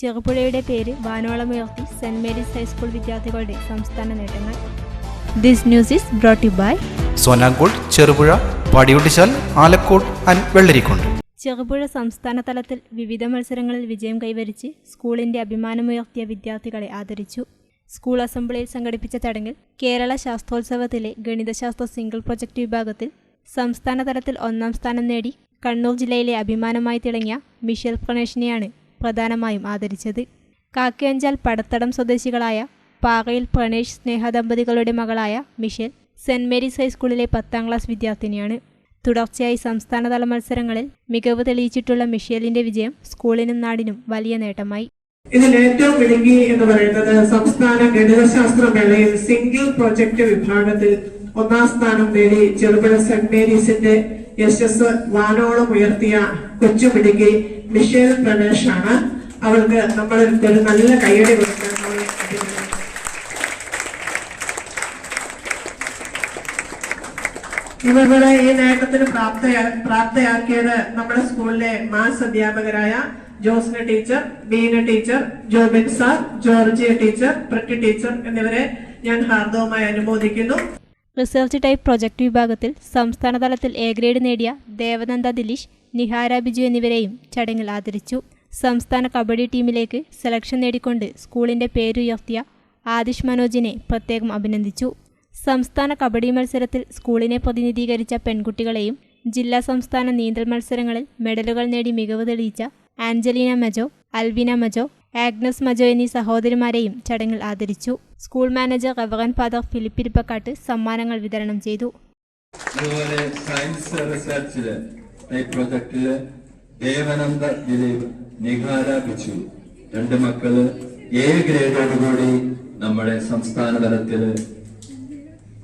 ചെറുപുഴയുടെ പേര് വാനോളമുയർത്തി saint Mary's high school വിദ്യാർത്ഥികളുടെ സംസ്ഥാന നേട്ടങ്ങൾ. This news is brought you by Sonankode Cherupuzha Padiyottuchal Alakode and Vellarikundu. Cherupuzha സംസ്ഥാന തലത്തിൽ വിവിധ മത്സരങ്ങളിൽ വിജയം കൈവരിച്ച് സ്കൂളിന്റെ അഭിമാനമുയർത്തിയ വിദ്യാർത്ഥികളെ ആദരിച്ചു. സ്കൂൾ അസംബ്ലിയിൽ സംഘടിപ്പിച്ച ചടങ്ങിൽ കേരള ശാസ്ത്രോത്സവത്തിലെ ഗണിതശാസ്ത്ര സിംഗിൾ പ്രൊജക്ട് വിഭാഗത്തിൽ സംസ്ഥാന തലത്തിൽ ഒന്നാം സ്ഥാനം നേടി കണ്ണൂർ ജില്ലയിലെ അഭിമാനമായി തിളങ്ങിയ മിഷേൽ പ്രണേഷിനെയാണ് പ്രധാനമായും ആദരിച്ചത്. കാക്കയഞ്ചാൽ പടത്തടം സ്വദേശികളായ പാകയിൽ പ്രണേഷ് സ്നേഹ ദമ്പതികളുടെ മകളായ മിഷേൽ സെന്റ് മേരീസ് ഹൈസ്കൂളിലെ പത്താം ക്ലാസ് വിദ്യാർത്ഥിനിയാണ്. തുടർച്ചയായി സംസ്ഥാനതല മത്സരങ്ങളിൽ മികവ് തെളിയിച്ചിട്ടുള്ള മിഷേലിന്റെ വിജയം സ്കൂളിനും നാടിനും വലിയ നേട്ടമായി. ഇതിൽ ഏറ്റവും മിടുക്കി എന്ന് പറയുന്നത് സംസ്ഥാന ഗണിതശാസ്ത്ര മേളയിൽ സിംഗിൾ പ്രൊജക്ട് വിഭാഗത്തിൽ ഒന്നാം സ്ഥാനം നേടി ചെറുപുഴ സെന്റ് മേരീസിന്റെ യശസ് വാനോളം ഉയർത്തിയ കൊച്ചു മിടുക്കി മിഷേൽ പ്രണേഷ് ആണ് അവൾക്ക് നമ്മൾ ഒരു നല്ല കൈയടി കൊടുക്കാൻ ഇവരുടെ ഈ നേട്ടത്തിന് പ്രാപ്തയാ പ്രാപ്തയാക്കിയത് നമ്മുടെ സ്കൂളിലെ മാസ് അധ്യാപകരായ Josna teacher Beena teacher Jobin sir Georgia teacher Pretty teacher എന്നിവരെ ഞാൻ ഹാർദവമായി അനുമോദിക്കുന്നു. റിസർച്ച് ടൈപ്പ് പ്രൊജക്ട് വിഭാഗത്തിൽ സംസ്ഥാനതലത്തിൽ എ ഗ്രേഡ് നേടിയ ദേവനന്ദ ദിലീഷ് നിഹാര ബിജു എന്നിവരെയും ചടങ്ങിൽ ആദരിച്ചു. സംസ്ഥാന കബഡി ടീമിലേക്ക് സെലക്ഷൻ നേടിക്കൊണ്ട് സ്കൂളിന്റെ പേരുയർത്തിയ ആദിഷ് മനോജിനെ പ്രത്യേകം അഭിനന്ദിച്ചു. സംസ്ഥാന കബഡി മത്സരത്തിൽ സ്കൂളിനെ പ്രതിനിധീകരിച്ച പെൺകുട്ടികളെയും ജില്ലാ സംസ്ഥാന നീന്തൽ മത്സരങ്ങളിൽ മെഡലുകൾ നേടി മികവ് തെളിയിച്ച ആഞ്ചലീന മജോ അൽവിന മജോ ആഗ്നസ് മജോ എന്നീ സഹോദരിമാരെയും ചടങ്ങിൽ ആദരിച്ചു. സ്കൂൾ മാനേജർ റവറൻ ഫാദർ ഫിലിപ്പിരിപ്പക്കാട്ട് സമ്മാനങ്ങൾ വിതരണം ചെയ്തു. അതുപോലെ സയൻസ് റിസർച്ചിൽ പ്രൊജക്ടിൽ ദേവനന്ദ ദിലീപ് നിഹാര ബിച്ചു. രണ്ട് മക്കൾ എ ഗ്രേഡോടുകൂടി നമ്മുടെ സംസ്ഥാന തലത്തിൽ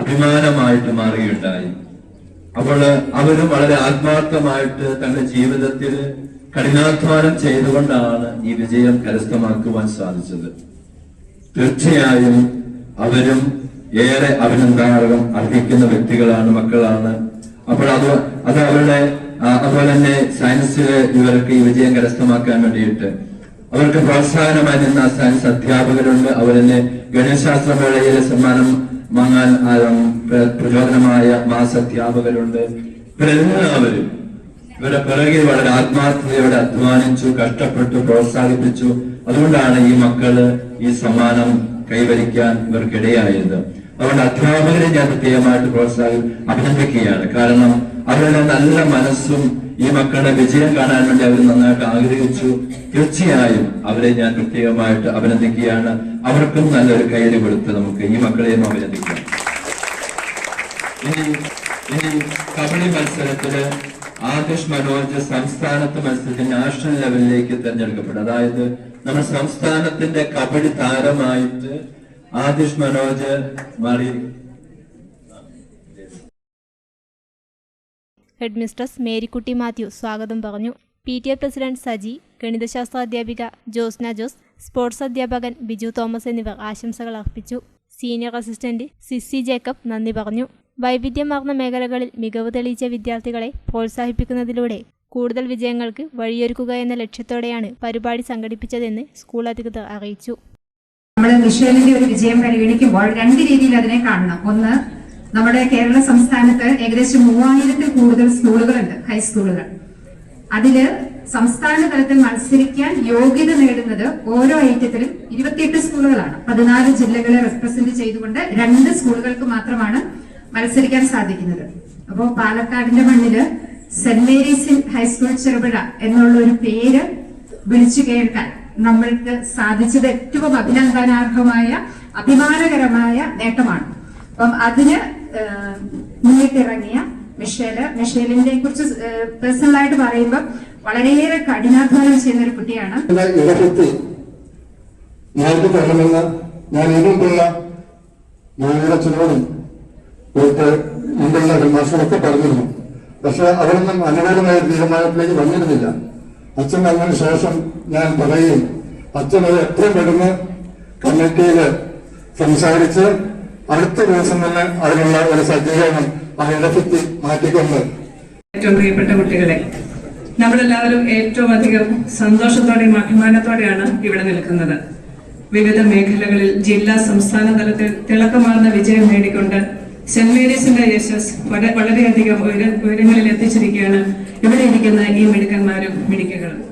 അഭിമാനമായിട്ട് മാറിയുണ്ടായി അപ്പോൾ അവരും വളരെ ആത്മാർത്ഥമായിട്ട് തന്റെ ജീവിതത്തിൽ കഠിനാധ്വാനം ചെയ്തുകൊണ്ടാണ് ഈ വിജയം കരസ്ഥമാക്കുവാൻ സാധിച്ചത്. തീർച്ചയായും അവരും ഏറെ അഭിനന്ദനാർഹം അർഹിക്കുന്ന വ്യക്തികളാണ് മക്കളാണ്. അപ്പോൾ അത് അത് അവരുടെ അതുപോലെ തന്നെ സയൻസിൽ ഇവർക്ക് ഈ വിജയം കരസ്ഥമാക്കാൻ വേണ്ടിയിട്ട്. അവർക്ക് പ്രോത്സാഹനമായി നിന്ന സയൻസ് അധ്യാപകരുണ്ട്. അവരെന്നെ ഗണിതശാസ്ത്ര മേളയിലെ സമ്മാനം വാങ്ങാൻ പ്രചോദനമായ മാസ അധ്യാപകരുണ്ട് ഇവരെല്ലാവരും ഇവരുടെ പിറകിൽ വളരെ ആത്മാർത്ഥതയോടെ അധ്വാനിച്ചു കഷ്ടപ്പെട്ടു പ്രോത്സാഹിപ്പിച്ചു. അതുകൊണ്ടാണ് ഈ മക്കൾ ഈ സമ്മാനം കൈവരിക്കാൻ ഇവർക്കിടയായത്. അതുകൊണ്ട് അധ്യാപകരെ ഞാൻ പ്രത്യേകമായിട്ട് പ്രോത്സാഹി അഭിനന്ദിക്കുകയാണ്. കാരണം അവരുടെ നല്ല മനസ്സും ഈ മക്കളുടെ വിജയം കാണാൻ വേണ്ടി അവർ നന്നായിട്ട് ആഗ്രഹിച്ചു. തീർച്ചയായും അവരെ ഞാൻ പ്രത്യേകമായിട്ട് അഭിനന്ദിക്കുകയാണ്. അവർക്കും നല്ലൊരു കയ്യടി കൊടുത്ത് നമുക്ക് ഈ മക്കളെയും അഭിനന്ദിക്കാം. ഇനി ഇനി കബഡി മത്സരത്തിൽ ആദിഷ് മനോജ് സംസ്ഥാനത്ത് മത്സരിച്ച് നാഷണൽ ലെവലിലേക്ക് തിരഞ്ഞെടുക്കപ്പെട്ടു അതായത് നമ്മുടെ സംസ്ഥാനത്തിന്റെ കബഡി താരമായിട്ട് ആദിഷ് മനോജ് മാറി. ഹെഡ് മിസ്ട്രസ് മേരിക്കുട്ടി മാത്യു സ്വാഗതം പറഞ്ഞു. P T A president Saji ഗണിതശാസ്ത്ര അധ്യാപിക ജോസ്ന ജോസ് സ്പോർട്സ് അധ്യാപകൻ ബിജു തോമസ് എന്നിവർ ആശംസകൾ അർപ്പിച്ചു. സീനിയർ അസിസ്റ്റന്റ് സിസി ജേക്കബ് നന്ദി പറഞ്ഞു. വൈവിധ്യമാർന്ന മേഖലകളിൽ മികവ് തെളിയിച്ച വിദ്യാർത്ഥികളെ പ്രോത്സാഹിപ്പിക്കുന്നതിലൂടെ കൂടുതൽ വിജയങ്ങൾക്ക് വഴിയൊരുക്കുക എന്ന ലക്ഷ്യത്തോടെയാണ് പരിപാടി സംഘടിപ്പിച്ചതെന്ന് സ്കൂൾ അധികൃതർ അറിയിച്ചു. നമ്മൾ മിഷേലിന്റെ ഒരു വിജയം പരിഗണിക്കുമ്പോൾ രണ്ട് രീതിയിൽ അതിനെ കാണണം. ഒന്ന് നമ്മുടെ കേരള സംസ്ഥാനത്ത് ഏകദേശം മൂവായിരത്തിൽ കൂടുതൽ സ്കൂളുകളുണ്ട് ഹൈസ്കൂളുകൾ അതിൽ സംസ്ഥാന തലത്തിൽ മത്സരിക്കാൻ യോഗ്യത നേടുന്നത് ഓരോ ഐറ്റത്തിലും ഇരുപത്തിയെട്ട് സ്കൂളുകളാണ്. പതിനാല് ജില്ലകളെ റെപ്രസെന്റ് ചെയ്തുകൊണ്ട് രണ്ട് സ്കൂളുകൾക്ക് മാത്രമാണ് മത്സരിക്കാൻ സാധിക്കുന്നത്. അപ്പോ പാലക്കാടിന്റെ മണ്ണിൽ സെന്റ് മേരീസ് ഹൈസ്കൂൾ ചെറുപുഴ എന്നുള്ള ഒരു പേര് വിളിച്ചു കേൾക്കാൻ നമ്മൾക്ക് സാധിച്ചത് ഏറ്റവും അഭിനന്ദനാർഹമായ അഭിമാനകരമായ നേട്ടമാണ്. അപ്പം അതിന് മുന്നിട്ടിറങ്ങിയ മിഷേൽ മിഷേലിനെ കുറിച്ച് പേഴ്സണൽ ആയിട്ട് പറയുമ്പോൾ വളരെയേറെ കഠിനാധ്വാനം ചെയ്യുന്ന ഒരു കുട്ടിയാണ് ഞാൻ തരണമെന്ന് ഞാൻ ഇതിനുള്ള ഞാനച്ഛനോടും പോയിട്ട് മുമ്പുള്ള ഹെഡ്മാസ്റ്ററൊക്കെ പറഞ്ഞിരുന്നു. പക്ഷെ അവരൊന്നും അനുകൂലമായ തീരുമാനത്തിലേക്ക് വന്നിരുന്നില്ല. അച്ഛൻ വന്നതിന് ശേഷം ഞാൻ പറയുകയും അച്ഛൻ അത് എത്രയും പെട്ടെന്ന് കമ്മിറ്റിയിൽ സംസാരിച്ച് അടുത്ത ദിവസം തന്നെ അതിനുള്ള ഒരു സജ്ജീകരണം ആ ഇടപെത്തി മാറ്റിക്കൊണ്ട്. ഏറ്റവും പ്രിയപ്പെട്ട കുട്ടികളെ നമ്മളെല്ലാവരും ഏറ്റവും അധികം സന്തോഷത്തോടെയും അഭിമാനത്തോടെയാണ് ഇവിടെ നിൽക്കുന്നത്. വിവിധ മേഖലകളിൽ ജില്ലാ സംസ്ഥാന തലത്തിൽ തിളക്കമാർന്ന വിജയം നേടിക്കൊണ്ട് സെന്റ് മേരീസിന്റെ യശസ് വള- വളരെയധികം ഉയര- ഉയരങ്ങളിൽ എത്തിച്ചിരിക്കുകയാണ്. ഇവിടെ ഇരിക്കുന്ന ഈ മിടുക്കന്മാരും മിടുക്കുകളും.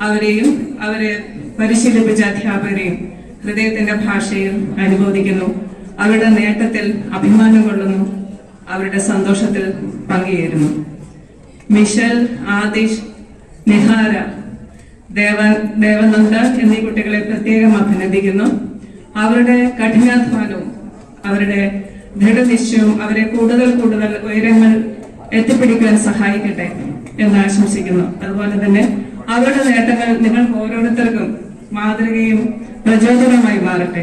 അവരെയും അവരെ പരിശീലിപ്പിച്ച അധ്യാപകരെയും ഹൃദയത്തിന്റെ ഭാഷയും അനുബോധിക്കുന്നു അവരുടെ നേട്ടത്തിൽ അഭിമാനം കൊള്ളുന്നു. അവരുടെ സന്തോഷത്തിൽ പങ്കുചേരുന്നു. മിഷൽ ആദിഷ് നിഹാര ദേവ ദേവനന്ദ എന്നീ കുട്ടികളെ പ്രത്യേകം അഭിനന്ദിക്കുന്നു. അവരുടെ കഠിനാധ്വാനവും അവരുടെ ദൃഢനിശ്ചയവും അവരെ കൂടുതൽ കൂടുതൽ ഉയരങ്ങൾ എത്തിപ്പിടിക്കാൻ സഹായിക്കട്ടെ എന്ന് ആശംസിക്കുന്നു. അതുപോലെ തന്നെ അവരുടെ നേട്ടങ്ങൾ നിങ്ങൾ ഓരോരുത്തർക്കും മാതൃകയും പ്രചോദനമായി മാറട്ടെ.